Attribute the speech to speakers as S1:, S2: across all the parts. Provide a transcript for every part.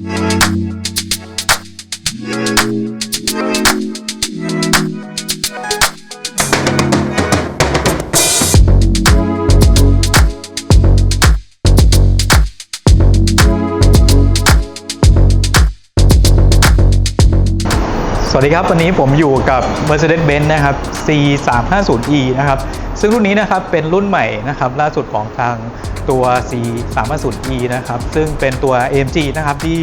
S1: Música สวัสดีครับ วันนี้ผมอยู่กับ Mercedes-Benz นะครับ C350e นะครับ ซึ่งรุ่นนี้นะครับเป็นรุ่นใหม่นะครับล่าสุดของทางตัว C350e นะครับ ซึ่งเป็นตัว AMG นะครับที่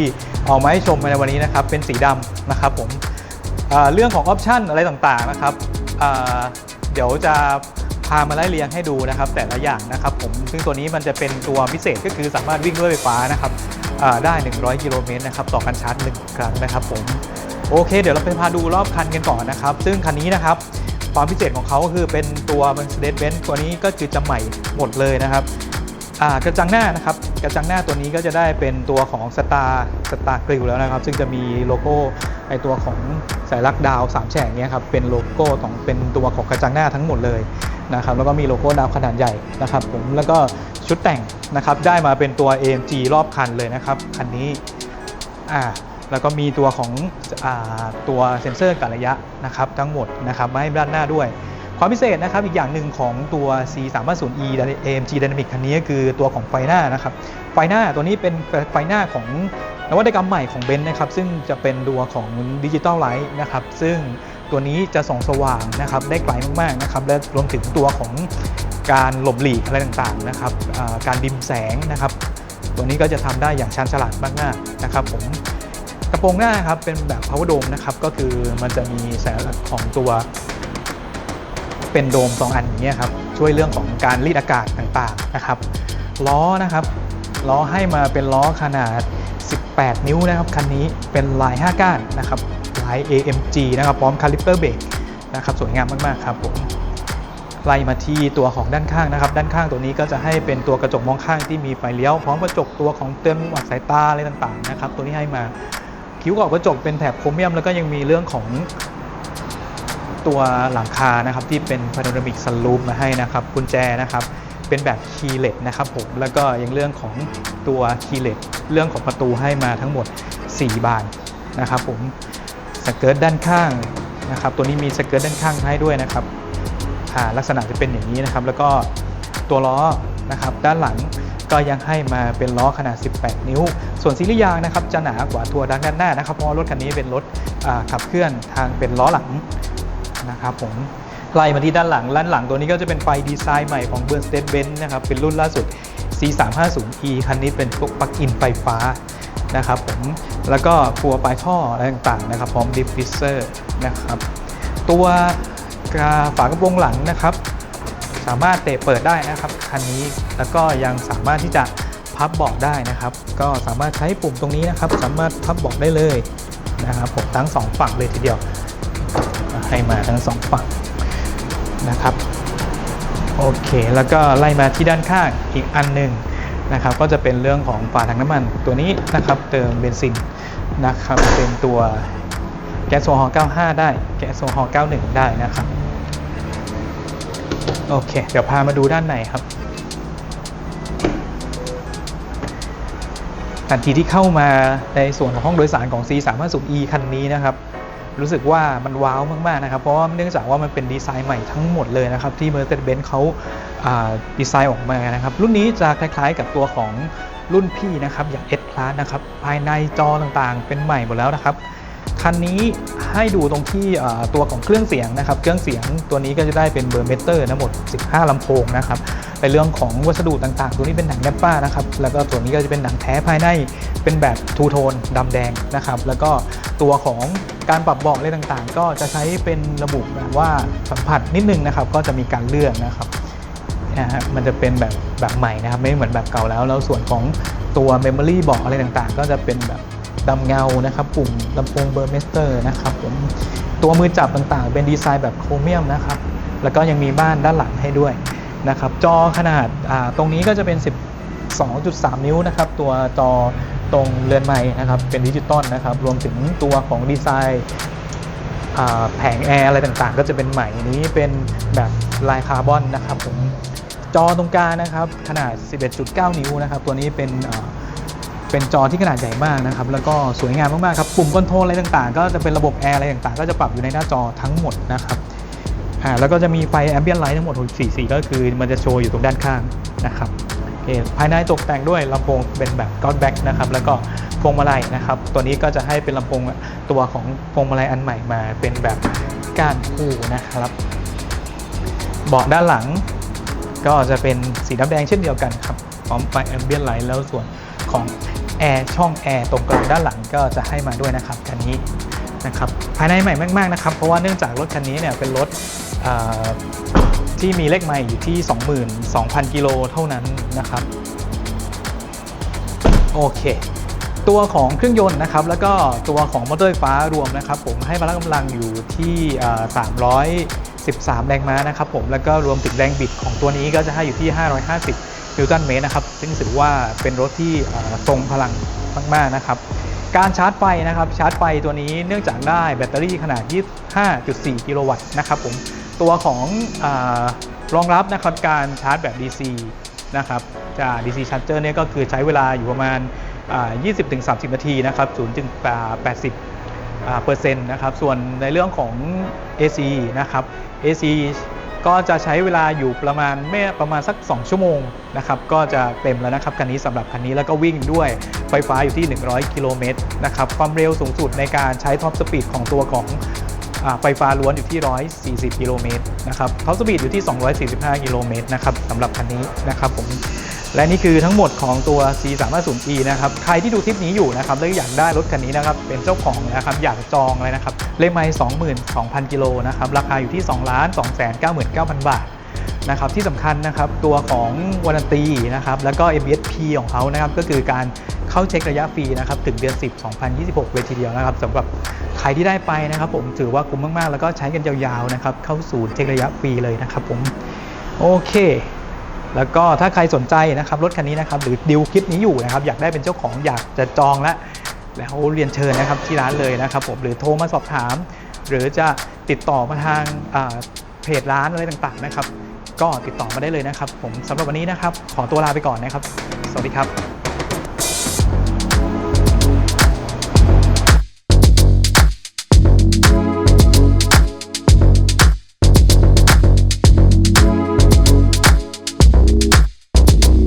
S1: เอามาให้ชมในวันนี้นะครับ เป็นสีดำนะครับผมเรื่องของออปชันอะไรต่างๆนะครับ เดี๋ยวจะพามาไล่เรียงให้ดูนะครับ แต่ละอย่างนะครับผม ซึ่งตัวนี้มันจะเป็นตัวพิเศษก็คือสามารถวิ่งด้วยไฟฟ้านะครับอ่าได้ 100 กิโลเมตรนะครับต่อการชาร์จหนึ่งครั้งนะครับผม โอเค เดี๋ยวเราไปพาดูรอบคันกันก่อนนะครับ ซึ่งคันนี้นะครับความพิเศษของเขาก็คือเป็นตัว Mercedes-Benz ตัวนี้ก็คือจะใหม่หมดเลยนะครับกระจังหน้านะครับกระจังหน้าตัวนี้ก็จะได้เป็นตัวของ Star Star Grill แล้วนะครับ ซึ่งจะมีโลโก้ไอตัวของสายลักดาวสามแฉกเนี้ยครับเป็นโลโก้ของเป็นตัวของกระจังหน้าทั้งหมดเลยนะครับแล้วก็มีโลโก้ดาวขนาดใหญ่นะครับผมแล้วก็ชุดแต่งนะครับได้มาเป็นตัว AMG รอบคันเลยนะครับคันนี้อ่า แล้วก็มีตัวของอตัวเซ็นเซอร์การระยะนะครับทั้งหมดนะครับมาให้ด้านหน้าด้วย ความพิเศษนะครับอีกอย่างหนึ่งของตัว C 3 5 0 E AMG Dynamic คันนี้คือตัวของไฟหน้านะครับไฟหน้าตัวนี้เป็นไฟหน้าของนวัตกรรมใหม่ของเบนซ์นะครับซึ่งจะเป็นตัวของดิจิตอลไลท์นะครับซึ่งตัวนี้จะส่องสว่างนะครับได้ไกลมากๆนะครับและรวมถึงตัวของการหลบหลีกอะไรต่างๆนะครับการดิมแสงนะครับ ตัวนี้ก็จะทำได้อย่างชันฉลาดมากๆนะครับผม กระโปรงหน้าครับเป็นแบบ power dome นะครับก็คือมันจะมีแสัญลักษณ์ของตัวเป็นโดม 2 อันอย่างเงี้ยครับช่วยเรื่องของการรีดอากาศต่างๆนะครับล้อนะครับล้อให้มาเป็นล้อขนาด 18 นิ้วนะครับคันนี้เป็นลาย 5 ก้านนะครับลาย AMG นะครับพร้อมคาลิปเปอร์เบรกนะครับสวยงามมากๆครับผมไล่มาที่ตัวของด้านข้างนะครับ ด้านข้างตัวนี้ก็จะให้เป็นตัวกระจกมองข้างที่มีไฟเลี้ยวพร้อมกระจกตัวของเตือนมุมอับสายตาอะไรต่างๆนะครับตัวนี้ให้มา คิ้วกรอบกระจกเป็นแถบโครเมียม แล้วก็ยังมีเรื่องของตัวหลังคานะครับที่เป็นพาโนรามิกสลูปมาให้นะครับกุญแจนะครับเป็นแบบคีย์เลสนะครับผมแล้วก็ยังเรื่องของตัวคีย์เลสเรื่องของประตูให้มาทั้งหมด 4 บานนะครับผมสเกิร์ตด้านข้างนะครับตัวนี้มีสเกิร์ตด้านข้างให้ด้วยนะครับอ่าลักษณะจะเป็นอย่างนี้นะครับ แล้วก็ตัวล้อนะครับด้านหลัง ก็ยังให้มาเป็นล้อขนาด 18 นิ้ว ส่วนซีรียางนะครับจะหนากว่าตัวด้านหน้านะครับเพราะรถคันนี้เป็นรถขับเคลื่อนทางเป็นล้อหลังนะครับผมไล่มาที่ด้านหลังด้านหลังตัวนี้ก็จะเป็นไฟดีไซน์ใหม่ของ b e r n s t e d Benz นะครับเป็นรุ่นล่าสุด C350e คันนี้เป็นพวกปลั๊กอินไฟฟ้านะครับผมแล้วก็ฟัวปลายท่ออะไรต่างๆนะครับพร้อมดิฟฟิเซอร์นะครับตัวฝากระโปรงหลังนะครับ สามารถเตะเปิดได้นะครับคันนี้แล้วก็ยังสามารถที่จะพับเบาะได้นะครับ ก็สามารถใช้ปุ่มตรงนี้นะครับ สามารถพับเบาะได้เลยนะครับผมทั้งสองฝั่งเลยทีเดียว ให้มาทั้งสองฝั่งนะครับโอเค แล้วก็ไล่มาที่ด้านข้างอีกอันหนึ่งนะครับ ก็จะเป็นเรื่องของฝาถังน้ำมันตัวนี้นะครับ เติมเบนซินนะครับเป็นตัวแก๊สโซฮอล์95 ได้ แก๊สโซฮอล์91 ได้นะครับ โอเค เดี๋ยวพามาดูด้านในครับ ทันทีที่เข้ามาในส่วนของห้องโดยสารของ C350e คันนี้นะครับ รู้สึกว่ามันว้าวมากๆนะครับ เพราะว่าเนื่องจากว่ามันเป็นดีไซน์ใหม่ทั้งหมดเลยนะครับ ที่ Mercedes-Benz เขาาดีไซน์ออกมานะครับ รุ่นนี้จะคล้ายๆกับตัวของรุ่นพี่นะครับ อย่าง S Class นะครับ ภายในจอต่างๆ เป็นใหม่หมดแล้วนะครับ คันนี้ให้ดูตรงที่ตัวของเครื่องเสียงนะครับ เครื่องเสียงตัวนี้ก็จะได้เป็นเบอร์เมเตอร์ทั้งหมด 15ลำโพงนะครับในเรื่องของวัสดุต่างๆ ตัวนี้เป็นหนังแนปป้านะครับ แล้วก็ตัวนี้ก็จะเป็นหนังแท้ภายใน เป็นแบบทูโทนดำแดงนะครับ แล้วก็ตัวของการปรับเบาะอะไรต่างๆ ก็จะใช้เป็นระบบแบบว่าสัมผัสนิดนึงนะครับ ก็จะมีการเลื่อนนะครับนะฮะมันจะเป็นแบบแบบใหม่นะครับ ไม่เหมือนแบบเก่าแล้ว แล้วส่วนของตัว Memory บอกอะไรต่างๆ ก็จะเป็นแบบ ดำเงานะครับ ปุ่มลำโพงเบอร์เมสเตอร์นะครับผมตัวมือจับต่างๆ เป็นดีไซน์แบบโครเมียมนะครับแล้วก็ยังมีบ้านด้านหลังให้ด้วยนะครับจอขนาดาตรงนี้ก็จะเป็น 12.3 นิ้วนะครับตัวจอตรงเรือนไม้นะครับเป็นดิจิตอลนะครับรวมถึงตัวของดีไซน์แผงแอร์อะไรต่างๆ ก็จะเป็นใหม่นี้เป็นแบบลายคาร์บอนนะครับผมจอตรงกลางนะครับขนาด 11.9 นิ้วนะครับตัวนี้เป็น เป็นจอที่ขนาดใหญ่มากนะครับ แล้วก็สวยงามมากๆครับปุ่มคอนโทรลอะไรต่างๆ ก็จะเป็นระบบแอร์อะไรต่างๆ ก็จะปรับอยู่ในหน้าจอทั้งหมดนะครับอ่าแล้วก็จะมีไฟแอมเบียนไลท์ทั้งหมด6 4สีก็คือมันจะโชว์อยู่ตรงด้านข้างนะครับโอเคภายในตกแต่งด้วยลำโพงเป็นแบบก o ดแบ็กนะครับแล้วก็พวงมาลัยนะครับ ตัวนี้ก็จะให้เป็นลำโพงตัวของพวงมาลัยอันใหม่มาเป็นแบบก้านคู่นะครับเบาะด้านหลังก็จะเป็นสีน้ำแดงเช่นเดียวกันครับพร้อมไฟแอมเบียนไลท์แล้วส่วนของ แอร์ช่องแอร์ตรงกลางด้านหลังก็จะให้มาด้วยนะครับคันนี้นะครับภายในใหม่มากๆนะครับเพราะว่าเนื่องจากรถคันนี้เนี่ยเป็นรถที่มีเลขไมล์อยู่ที่ 22,000 กิโลเท่านั้นนะครับโอเค ตัวของเครื่องยนต์นะครับ แล้วก็ตัวของมอเตอร์ไฟฟ้ารวมนะครับ ผมให้พละกำลังอยู่ที่อ่า313 แรงม้านะครับผมแล้วก็รวมถึงแรงบิดของตัวนี้ก็จะให้อยู่ที่ 550 นิวตันเมตรนะครับ ซึ่งถือว่าเป็นรถที่ทรงพลังมาก ๆ นะครับ การชาร์จไฟนะครับ ชาร์จไฟตัวนี้เนื่องจากได้แบตเตอรี่ขนาด 25.4 กิโลวัตต์นะครับผม ตัวของอรองรับนะครับการชาร์จแบบ DC นะครับจาก DC Charger เนี่ยก็คือใช้เวลาอยู่ประมาณ 20-30 นาทีนะครับ0ถึง80อ่าเปอร์เซ็นต์นะครับ ส่วนในเรื่องของ AC นะครับ AC ก็จะใช้เวลาอยู่ประมาณไม่ประมาณสัก 2 ชั่วโมงนะครับก็จะเต็มแล้วนะครับคันนี้สำหรับคันนี้แล้วก็วิ่งด้วยไฟฟ้าอยู่ที่ 100 กิโลเมตรนะครับความเร็วสูงสุดในการใช้ท็อปสปีดของตัวของอไฟฟ้าล้วนอยู่ที่ 140 กิโลเมตรนะครับท็อปสปีดอยู่ที่ 245 กิโลเมตรนะครับสำหรับคันนี้นะครับผม และนี่คือทั้งหมดของตัว C 3 5 0 E นะครับ ใครที่ดูคลิปนี้อยู่นะครับแล้วอยากได้รถคันนี้นะครับ เป็นเจ้าของนะครับ อยากจองเลยนะครับ เลขไมล์22,000 กิโลนะครับ ราคาอยู่ที่ 2 2 9 9 0 0 0บาทนะครับที่สำคัญนะครับตัวของวารันตีนะครับแล้วก็ MBSP ของเขานะครับก็คือการเข้าเช็คระยะฟรีนะครับถึงเดือน 10 2026 เลยทีเดียวนะครับสำหรับใครที่ได้ไปนะครับผมถือว่าคุ้มมาก ๆ แล้วก็ใช้กันยาวๆนะครับเข้าศูนย์เช็คระยะฟรีเลยนะครับผมโอเค แล้วก็ถ้าใครสนใจนะครับรถคันนี้นะครับหรือดิวคลิปนี้อยู่นะครับอยากได้เป็นเจ้าของอยากจะจองและแล้วเรียนเชิญนะครับที่ร้านเลยนะครับผมหรือโทรมาสอบถาม หรือจะติดต่อมาทางเพจร้านอะไรต่างๆนะครับ ก็ติดต่อมาได้เลยนะครับ ผมสำหรับวันนี้นะครับ ขอตัวลาไปก่อนนะครับ สวัสดีครับ